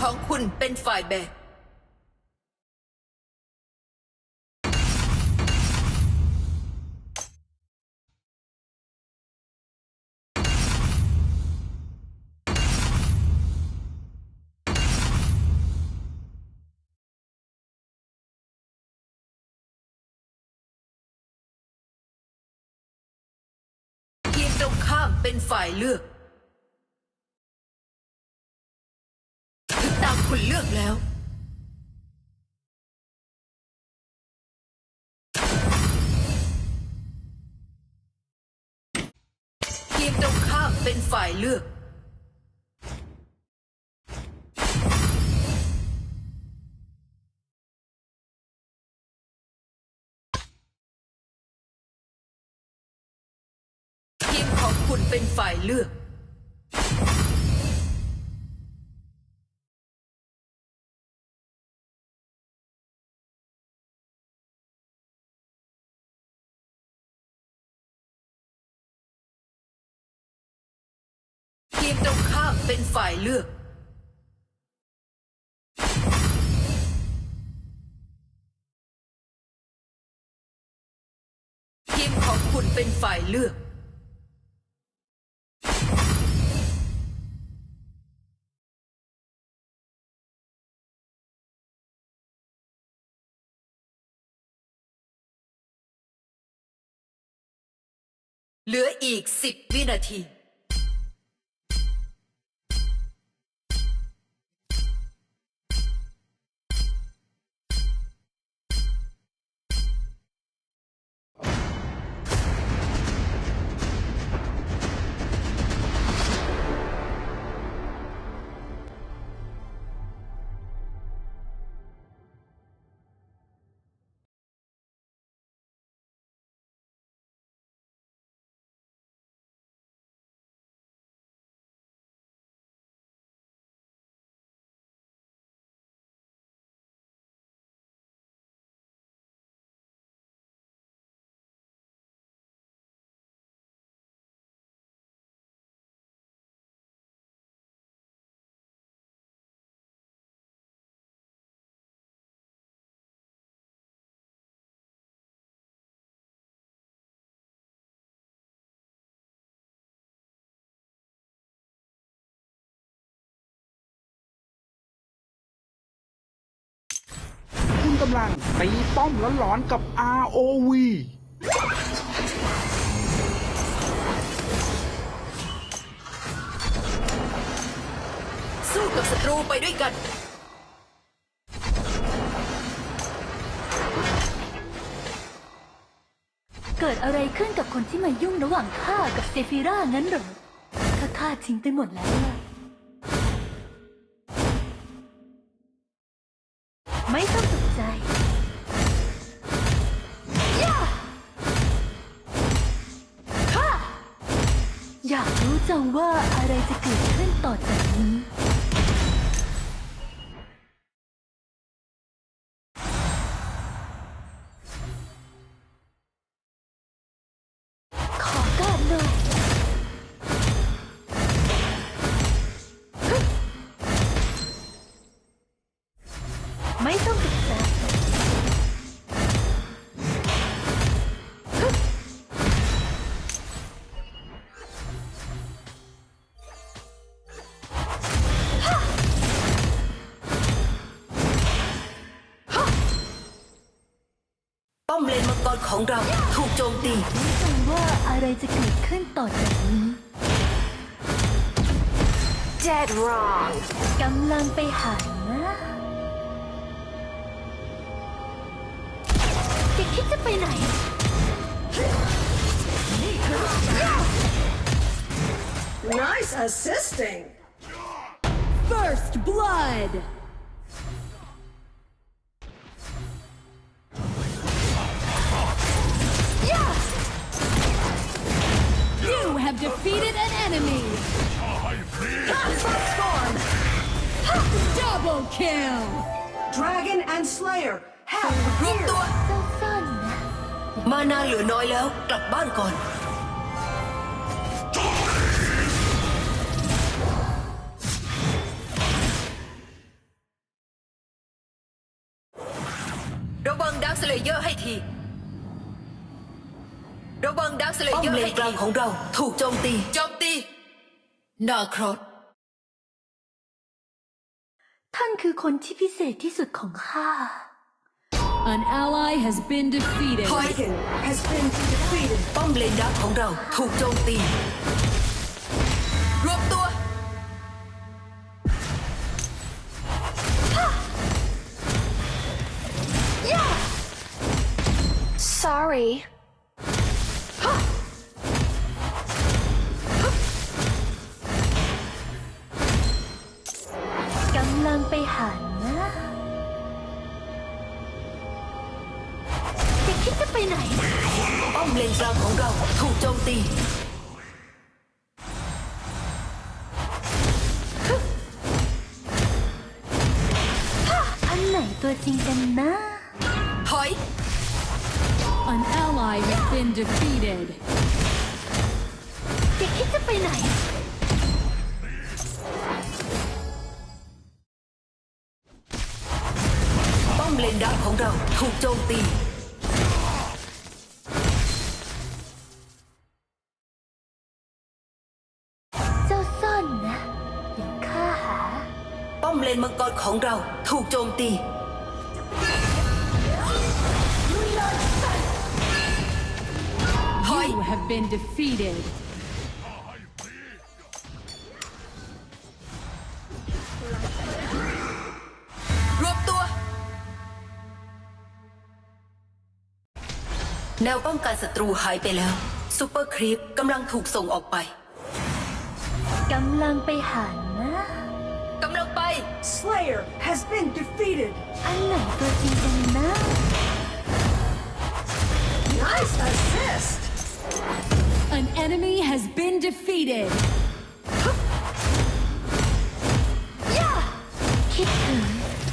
ของคุณเป็นฝ่ายแบกทีมตรงข้ามเป็นฝ่ายเลือก คุณเลือกแล้ว ทีมตรงข้ามเป็นฝ่ายเลือก ทีมของคุณเป็นฝ่ายเลือก ฝ่ายเลือก ทีมของคุณเป็นฝ่ายเลือก เหลืออีกสิบวินาทีำลังตีป้อมหลอนๆกับ ROV สู้กับศัตรูไปด้วยกัน เกิดอะไรขึ้นกับคนที่มายุ่งระหว่างข้ากับเซฟิร่างั้นเหรอข้าฆ่าทิ้งไปหมดแล้ว ว่าอะไรจะเกิดขึ้นต่อจากนี้ ของเราถูกโจมตีรู้จังว่าอะไรจะเกิดขึ้นต่อจากนี้ Dead wrong กำลังไปหานะแกคิดจะไปไหน Nice assisting. First blood! Triple kill! Dragon and Slayer have appeared! ตัว มานาเหลือน้อยแล้วกลับบ้านก่อน ระวังดักสเลเยอร์ให้ที ระวังดักสเลป้อมเยอร์เลนให้กลาทีงของเราถูกโจมตี โจมตีนาครอส ท่านคือคนที่พิเศษที่สุดของข้า An ally has been defeated. Dragon has been defeated. ป้อมเลนดักของเราถูกโจมตี รวมตัว Sorry. Been defeated. จะคิดจะไปไหน ป้อมเลนดักของเราถูกโจมตี เจ้าซ่อนนะเดี๋ยวข้าหา ป้อมเลนมังกรของเราถูกโจมตี You have been defeated. รวมตัว แนวป้องกันศัตรูหายไปแล้วซูเปอร์ครีปกำลังถูกส่งออกไปกำลังไปหานะกำลังไป Slayer has been defeated. อันไหนตัวจริงกันนะ Nice assist. An enemy has been defeated. คิดถึง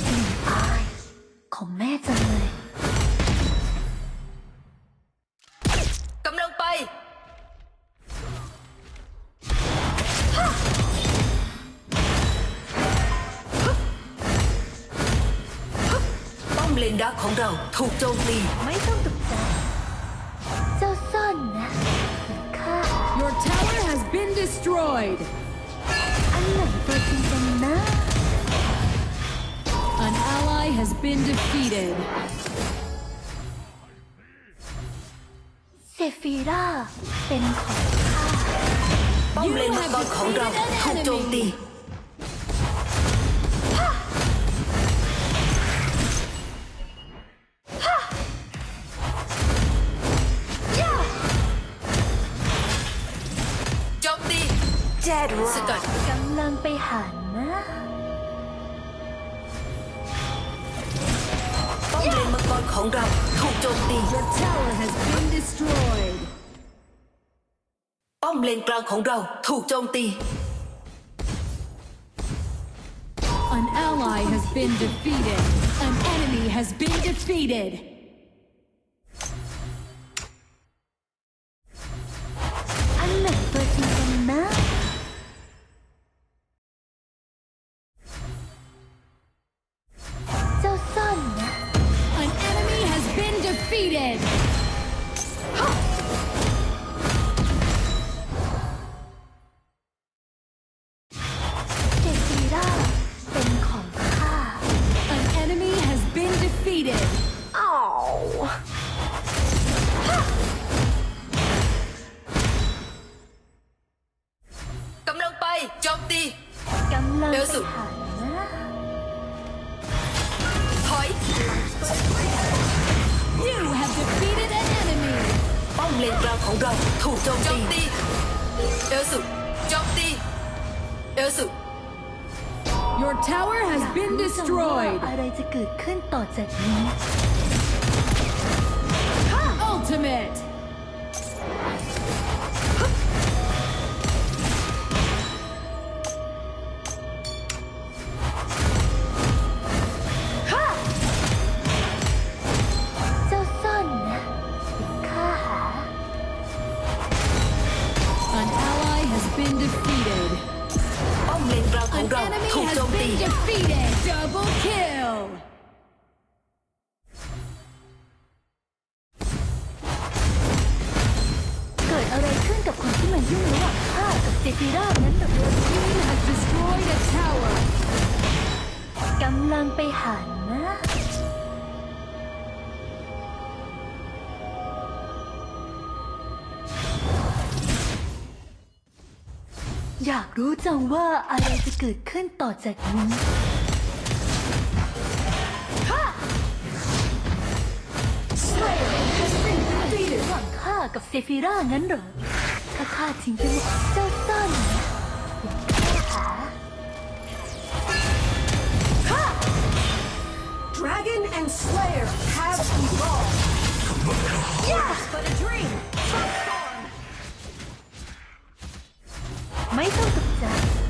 กลิ่นอายของแม่จังเลยกำลังไป ป้อมเลนดักของเราถูกโจมตี ไม่ต้องตกใจ destroyed. อันไหนตัวจริงกันนะ An ally has been defeated. เซฟีราเป็นของข้า ป้อมเลนมังกรของเราถูกโจมตี Dead สกัดกำลังไปหานะป้อมเลนมังกรของเราถูกโจมตี Your tower has been destroyed. ป้อมเลนกลางของเราถูกโจมตี An ally has been defeated. An enemy has been defeated. Defeated. กิดขึ้นต่อจากนี้ Ultimate. An ally has been defeated. ป้อมเลนกลางของ An เรา enemy ถูก has โจมตี been defeated. Double kill. รู้จังว่าอะไรจะเกิดขึ้นต่อจากนี้ Slayer has been defeated. ระหว่างข้ากับเซฟิรางั้นเหรอ ถ้าข้าทิ้งไปหมดเจ้าซ่อนนะอย่าข้าหา Dragon and Slayer have evolved. but a dream ไม่ต้อ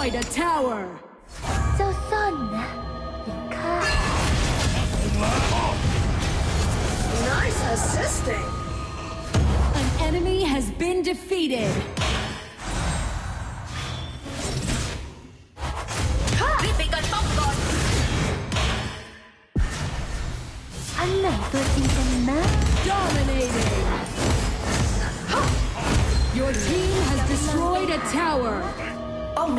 destroyed a tower. เจ้าซ่อนนะอย่างข้า Nice assisting. An enemy has been defeated.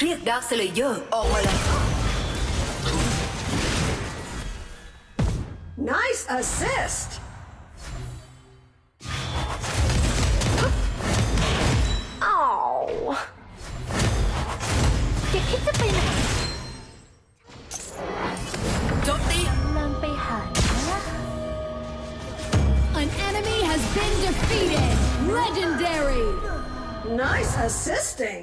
เรียกดาร์คสเลเยอร์ออกมาแล้ว Nice assist. แกคิดจะไปไหน โจมตี กำลังไปหานะ An enemy has been defeated. Legendary. Nice assisting.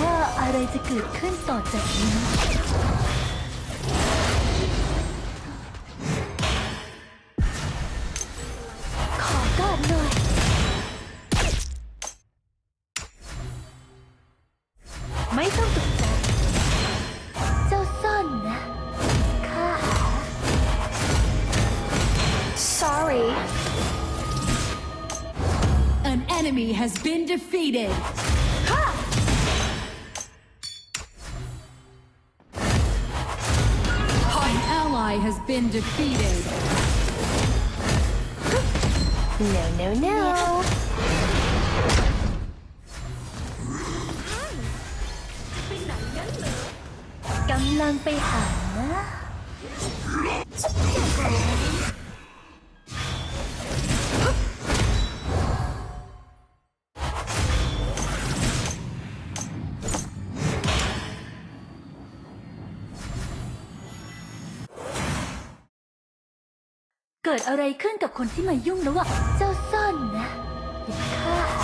ว่าอะไรจะเกิดขึ้นต่อจากนี้ ขอกอดหน่อย ไม่ต้องตกใจเจ้าซ่อนนะ ข้าหา sorry An enemy has been defeated. Ally has been defeated. no no no ก กิดอะไรขึ้นกับคนที่มายุ่งระหว่างเจ้าซ่อนนะอย่าฆ่าห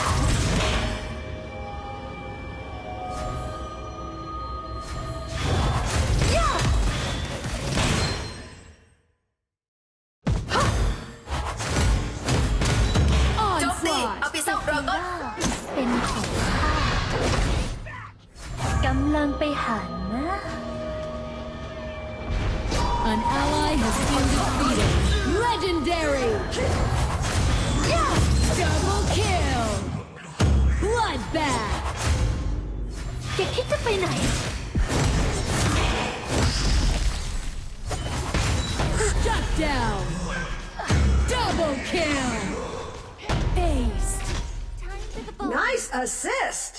าโจมตีเอาไปซ่อมเราก่อนเป็นของข้าไปหานะ An ally has been defeated. Legendary! Double kill! Bloodbath! แกคิดจะไปไหน Shut down! Double kill! Aced! Nice assist.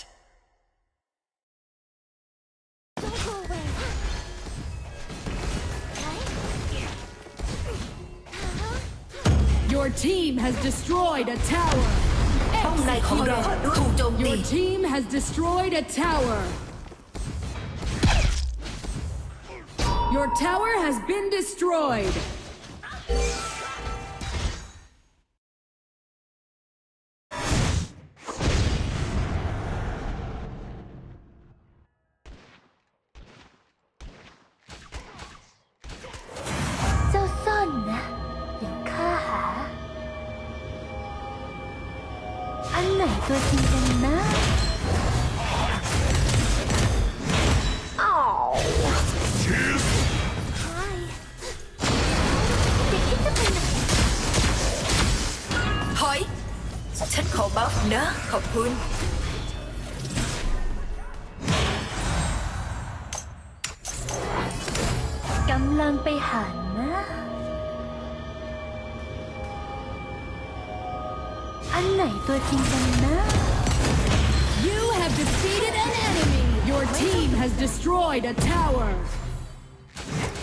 team has destroyed a tower! ป้อมในของเราถูกโจมตี Your team has destroyed a tower! Your tower has been destroyed! You have defeated an enemy! Your team has destroyed a tower!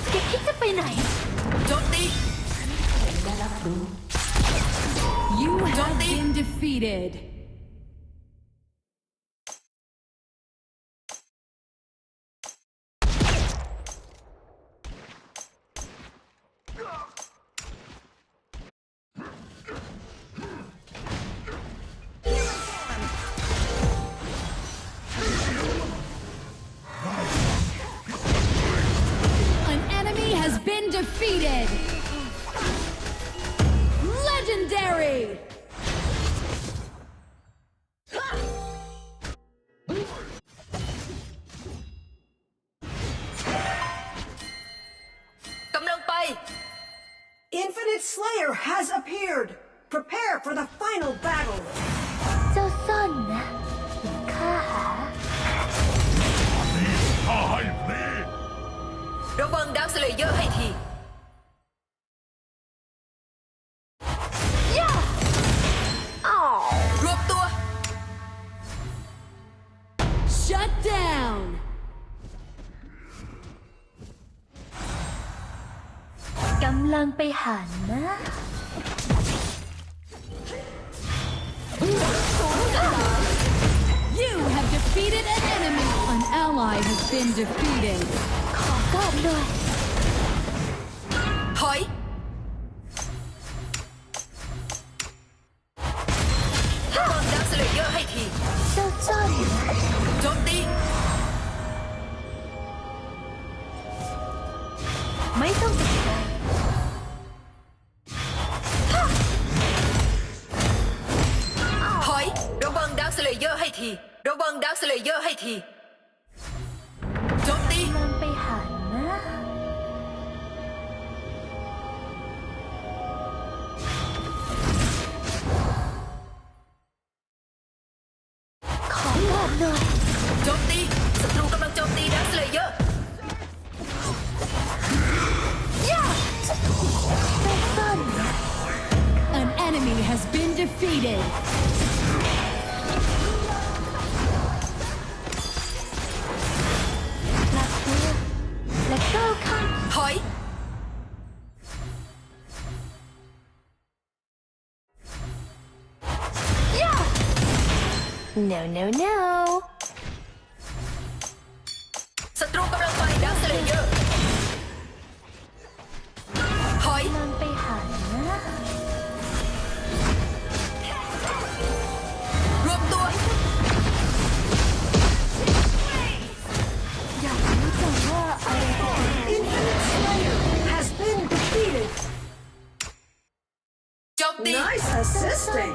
แกคิดจะไปไหน โจมตี You have Zombie. been defeated! Slayer has appeared. Prepare for the final battle. เจ้าซ่อนนะเดี๋ยวข้าหาระวังดักสเลเยอร์ให้ทีรวบตัว Shut down! กำลังไปหา been defeated. ขอกอดหน่อยถอยระวังดักสเลเยอร์ให้ที เจ้าซ่อนนะโจมตี ไม่ต้องตกใจถอย ระวังดักสเลเยอร์ให้ที ระวังดักสเลเยอร์ให้ที no no no ศัตรูกำลังไปดักสเลเยอร์ถอยกำลังไปหานะรวมตัว อยากรู้จังว่าอะไรจะเกิด Infinite Slayer has been defeated. โจมตี Nice assisting.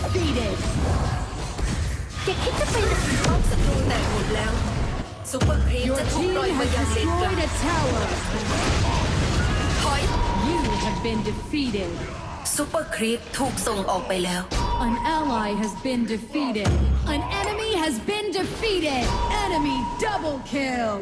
defeated. อย่าคิดจะไปไหน ป้อมศัตรูแตกหมดแล้วซุปเปอร์ครีม Your จะถูก team ปล่อยมา has ยังเลนกลาง destroyed a tower. ถอย You have been defeated. ซุปเปอร์ครีปถูกส่งออกไปแล้ว An ally has been defeated. An enemy has been defeated. Enemy double kill.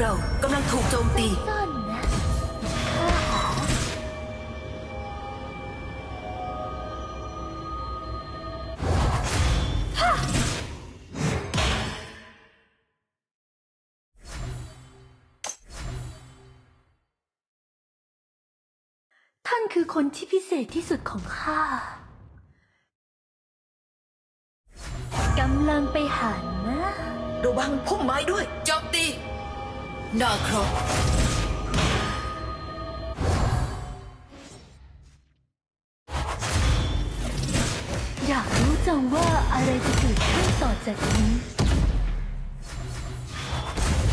เรากำลังถูกโจมตี ซ่อนนะข้าหาท่านคือคนที่พิเศษที่สุดของข้ากำลังไปหานะ ระวังพุ่มไม้ด้วย โจมตี นาครออยากรู้จังว่าอะไรจะเกิดขึ้นต่อจากนี้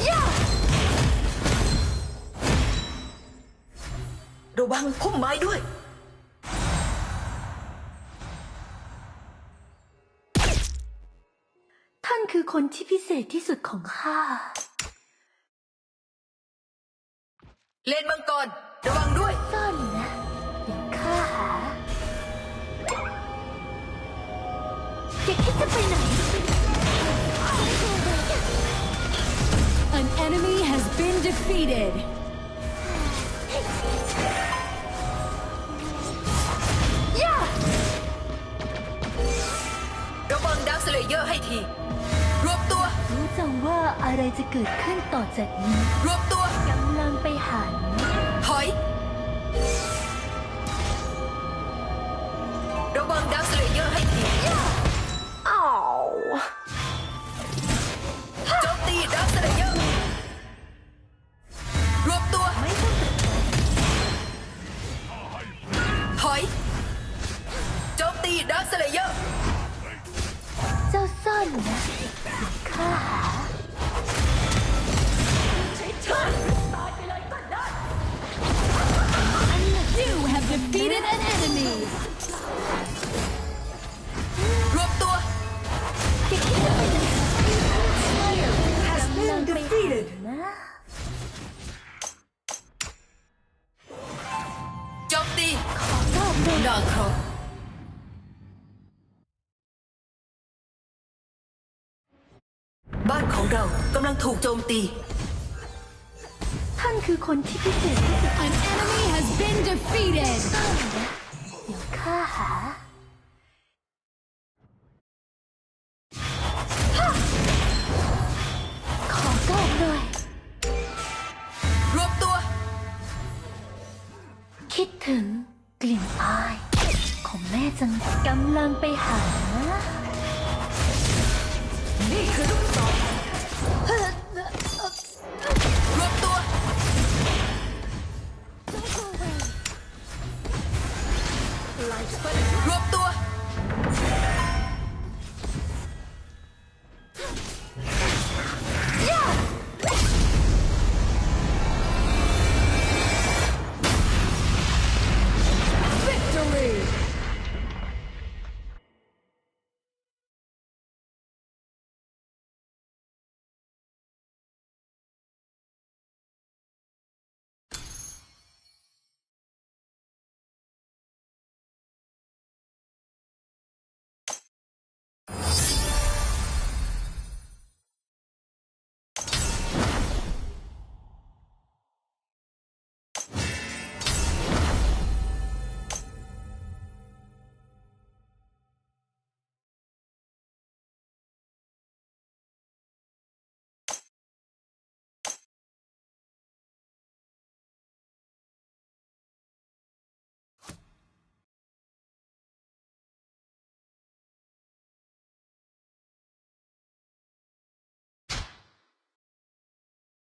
ยาระวังพุ่มไม้ด้วย ท่านคือคนที่พิเศษที่สุดของข้า เลนมังกร ระวังด้วย ซ่อนนะเดี๋ยวข้าหาอย่าคิดจะไปไหน An enemy has been defeated. ย่า ระวังดักสเลเยอร์ให้ทีรวบ ตัว รู้จังว่าอะไรจะเกิดขึ้นต่อจากนี้ รวบตัวกำลังไปหาำลังถูกโจมตี ท่านคือคนที่พิเศษที่สุด An enemy has been defeated. ซ่อนนะเดี๋ยวข้าหา ขอก้านหน่อยรวบตัว คิดถึงกลิ่นอาย ของแม่จังกำลังไปหานะนี่คือลูกศร